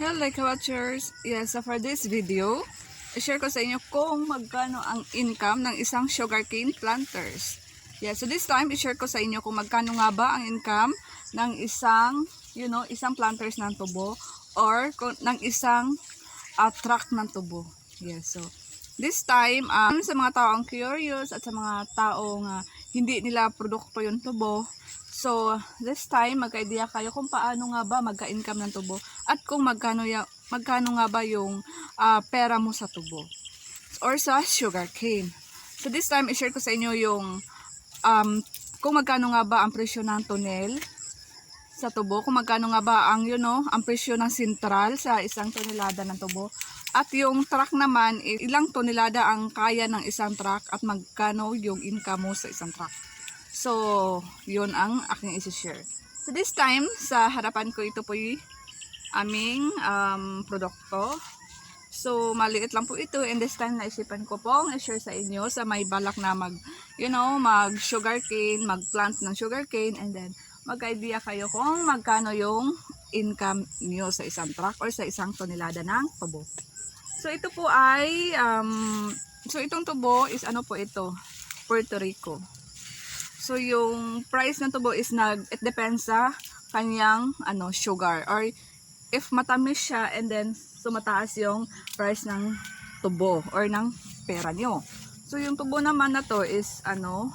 Hello Watchers! Yes, so for this video, i-share ko sa inyo kung magkano ang income ng isang sugarcane planters. Yes, so this time, i-share ko sa inyo kung magkano nga ba ang income ng isang, you know, isang planters ng tubo or ng isang uh, truck ng tubo. Yes, so this time, um, sa mga taong curious at sa mga taong uh, hindi nila produkto yung tubo, So, this time, magka-idea kayo kung paano nga ba magka-income ng tubo at kung magkano, ya, magkano nga ba yung ah, pera mo sa tubo or sa sugar cane. So, this time, i-share ko sa inyo yung um, kung magkano nga ba ang presyo ng tonel sa tubo, kung magkano nga ba ang, you know, ang presyo ng sentral sa isang tonelada ng tubo. At yung truck naman, ilang tonelada ang kaya ng isang truck at magkano yung income mo sa isang truck. So, yun ang aking isi-share. So, this time, sa harapan ko ito po yung aming um, produkto. So, maliit lang po ito. And this time, naisipan ko pong i-share sa inyo sa may balak na mag, you know, mag sugarcane, mag-plant ng sugarcane, and then, mag-idea kayo kung magkano yung income niyo sa isang truck or sa isang tonelada ng tubo. So, ito po ay, um, so itong tubo is ano po ito? Puerto Rico. So yung price ng tubo is nag it depends sa kanyang ano sugar or if matamis siya and then sumataas yung price ng tubo or ng pera nyo. So yung tubo naman na to is ano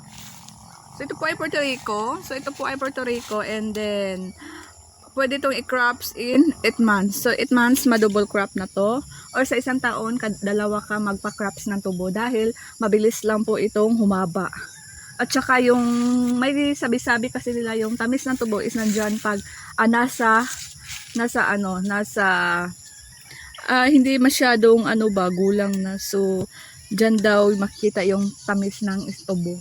So ito po ay Puerto Rico. So ito po ay Puerto Rico and then pwede itong i-crops in 8 months. So 8 months ma-double crop na to or sa isang taon dalawa ka magpa-crops ng tubo dahil mabilis lang po itong humaba. At saka yung may sabi-sabi kasi nila yung tamis ng tubo is nandyan pag ah, nasa nasa ano, nasa ah, hindi masyadong ano ba, gulang na. So, dyan daw makikita yung tamis ng tubo.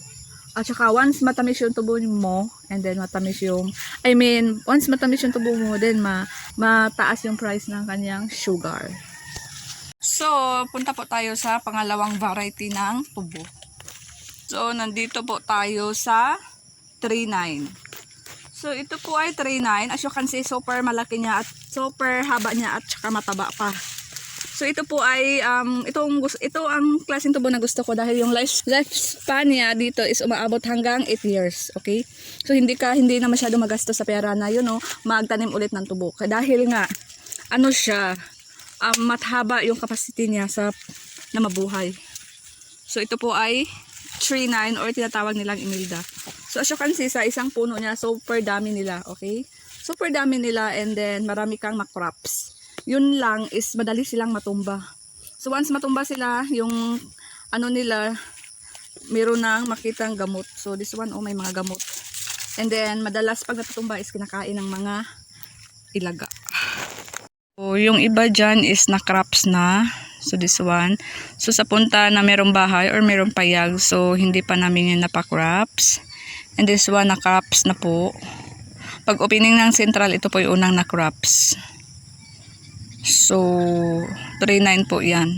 At saka once matamis yung tubo mo, and then matamis yung, I mean, once matamis yung tubo mo, then ma, mataas yung price ng kanyang sugar. So, punta po tayo sa pangalawang variety ng tubo. So, nandito po tayo sa 3.9. So, ito po ay 3.9. As you can see, super malaki niya at super haba niya at saka mataba pa. So, ito po ay, um, itong, ito ang klaseng tubo na gusto ko dahil yung life, lifespan niya dito is umaabot hanggang 8 years. Okay? So, hindi ka, hindi na masyado magasto sa pera na, you know, magtanim ulit ng tubo. Dahil nga, ano siya, um, mathaba yung capacity niya sa, na mabuhay. So, ito po ay 3.9 or tinatawag nilang imilda. So as you can see, sa isang puno niya, super dami nila, okay? Super dami nila and then marami kang makrops. Yun lang is madali silang matumba. So once matumba sila, yung ano nila, meron nang makitang gamot. So this one, oh, may mga gamot. And then madalas pag natutumba is kinakain ng mga ilaga. So, yung iba dyan is na crops na. So, this one. So, sa punta na merong bahay or merong payag. So, hindi pa namin yun napakrops. And this one, na crops na po. Pag opening ng central, ito po yung unang na crops. So, 3.9 po yan.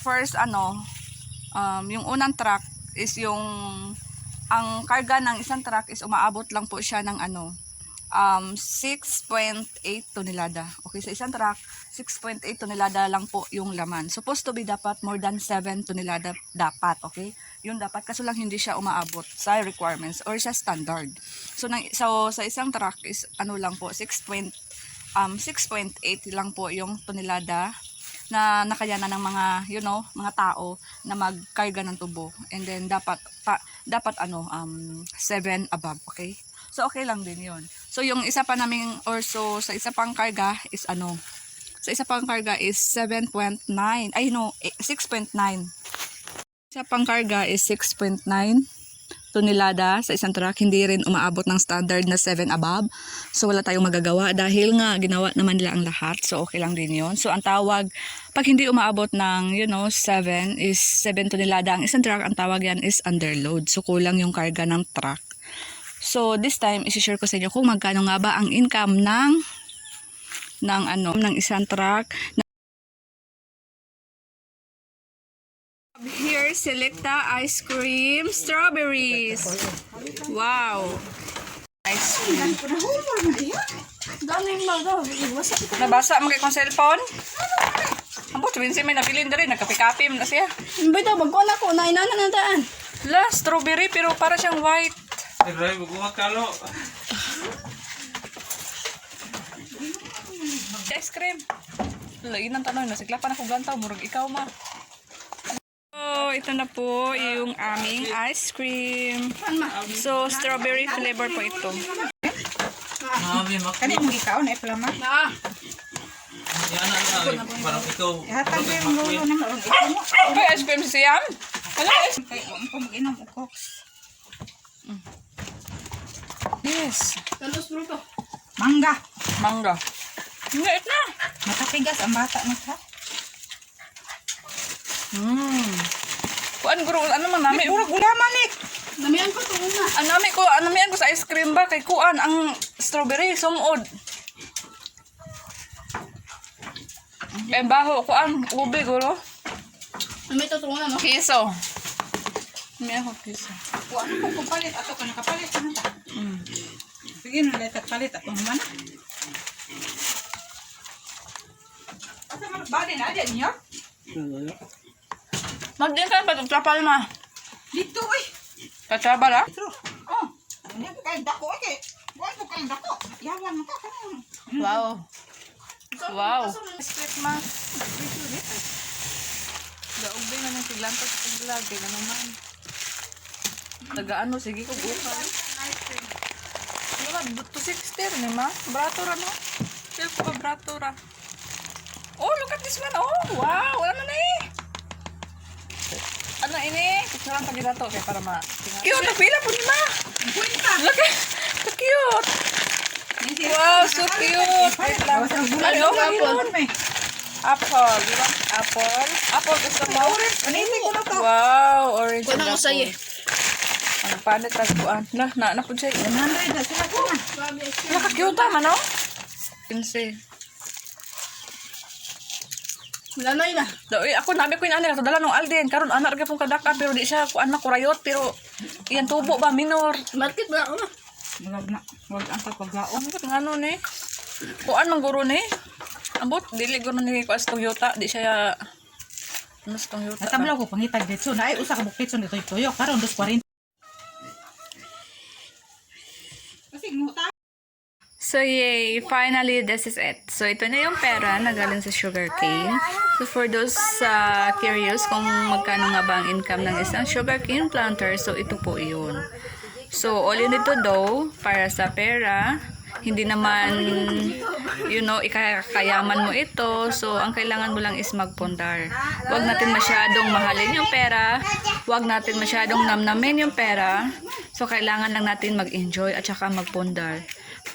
First, ano, um, yung unang truck is yung, ang karga ng isang truck is umaabot lang po siya ng ano, um, 6.8 tonelada. Okay, sa isang truck, 6.8 tonelada lang po yung laman. Supposed to be dapat more than 7 tonelada dapat, okay? Yun dapat, kaso lang hindi siya umaabot sa requirements or sa standard. So, nang, so sa isang truck is ano lang po, 6. point- um, 6.8 lang po yung tonelada na nakayanan ng mga you know mga tao na magkarga ng tubo and then dapat pa, dapat ano um 7 above okay so okay lang din yon so yung isa pa naming or so sa isa pang karga is ano sa isa pang karga is 7.9 ay no eh, 6.9 isa pang karga is 6.9 tonelada sa isang truck, hindi rin umaabot ng standard na 7 above. So wala tayong magagawa dahil nga ginawa naman nila ang lahat. So okay lang din yon So ang tawag, pag hindi umaabot ng, you know, 7 is 7 tonelada ang isang truck, ang tawag yan is underload. So kulang yung karga ng truck. So this time, isi-share ko sa inyo kung magkano nga ba ang income ng ng ano, ng isang truck Here, Selecta Ice Cream Strawberries. Wow. Ice cream. Nabasa mo kay kong cellphone? Abo, sabihin siya may nabilin na rin. Nagkape-kape mo na siya. Imbay daw, magkuhan ako. Nainana ng daan. La, strawberry pero para siyang white. Ray, bukuha kalo. Ice cream. Lagi ng tanong, nasiklapan ako gantaw. Murag ikaw ma. So, ito na po yung aming ice cream. So, strawberry flavor po ito. Mami, mak. Kani mo ikaw na plama. Na. Yan na lang. Parang ikaw. Ihatag ko yung lulo. Ikaw mo. Okay, ice cream si Siam. Ano ice Kay ko mag-inom ko. Yes. Talos fruto. Mangga. Mangga. Nga, ito na. Matapigas ang bata na ka. Hmm. Kuan guro, ano man nami? Puro gulaman eh. Namihan ko ito una. Ano nami ko, ano nami ko sa ice cream ba kay kuan ang strawberry sumod. Eh baho kuan ube guro. Nami ito ito una, no? Kiso. May ako kiso. Kung ano kung papalit ato ka nakapalit ka na ta. Mm. Sige na letak palit ato man. Asa man bali na diyan niyo? Magdin ka pa tapal ma. Dito eh. Tatrabal ah. True. Oh. Ano ko kay dako eh. kay. Buwan ko kay dako. Yawan mo ka kanang. Wow. Wow. Split ma. Daog din na ng siglanta sa paglag. Kaya na naman. Taga ano, sige ko bukan. Wala, to 60 ni ma. Brato ra no. Feel ko ba. Oh, look at this one. Oh, wow. Ano na eh. Ano ini? Picturean pa gila to. Kaya para ma. Cute. Napila po ni ma. Look at. So cute. Wow, so cute. Wait lang. Ano? Apple. Apple. You want apple? Apple gusto mo? Anite ko na to. Wow, orange and na ko apple. sa'yo. Ano panit tas kuan? Na, na, na po siya. 100 na sila ko na. Naka-cute tama, no? Pinsi. Wala na yun ah. Daoy, ako nabi ko yung ano, dala nung Alden. Karon anak ra pong kadaka pero di siya kuan na kurayot pero iyan tubo ba minor. Market ba ako na? Wag na. Wag ang pagkaon. Ang ano ni? Kuan man guro ni? Ambot dili guro ni kuan sa Toyota, di siya ano sa Toyota. Natablaw ko pangitag dito na ay usa ka bukit dito toyo karon 240. Kasi nguta. So yay, finally this is it. So ito na yung pera na galing sa sugarcane. So for those uh, curious kung magkano nga ba ang income ng isang sugarcane planter, so ito po yun. So all you need to do para sa pera, hindi naman, you know, ikakayaman mo ito. So ang kailangan mo lang is magpundar. Huwag natin masyadong mahalin yung pera. Huwag natin masyadong namnamin yung pera. So kailangan lang natin mag-enjoy at saka magpundar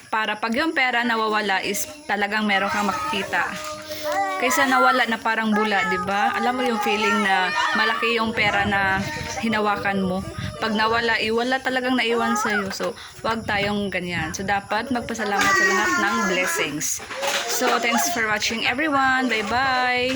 para pag yung pera nawawala is talagang meron kang makikita. Kaysa nawala na parang bula, 'di ba? Alam mo yung feeling na malaki yung pera na hinawakan mo. Pag nawala, iwala talagang naiwan sa iyo. So, wag tayong ganyan. So, dapat magpasalamat sa lahat ng blessings. So, thanks for watching everyone. Bye-bye.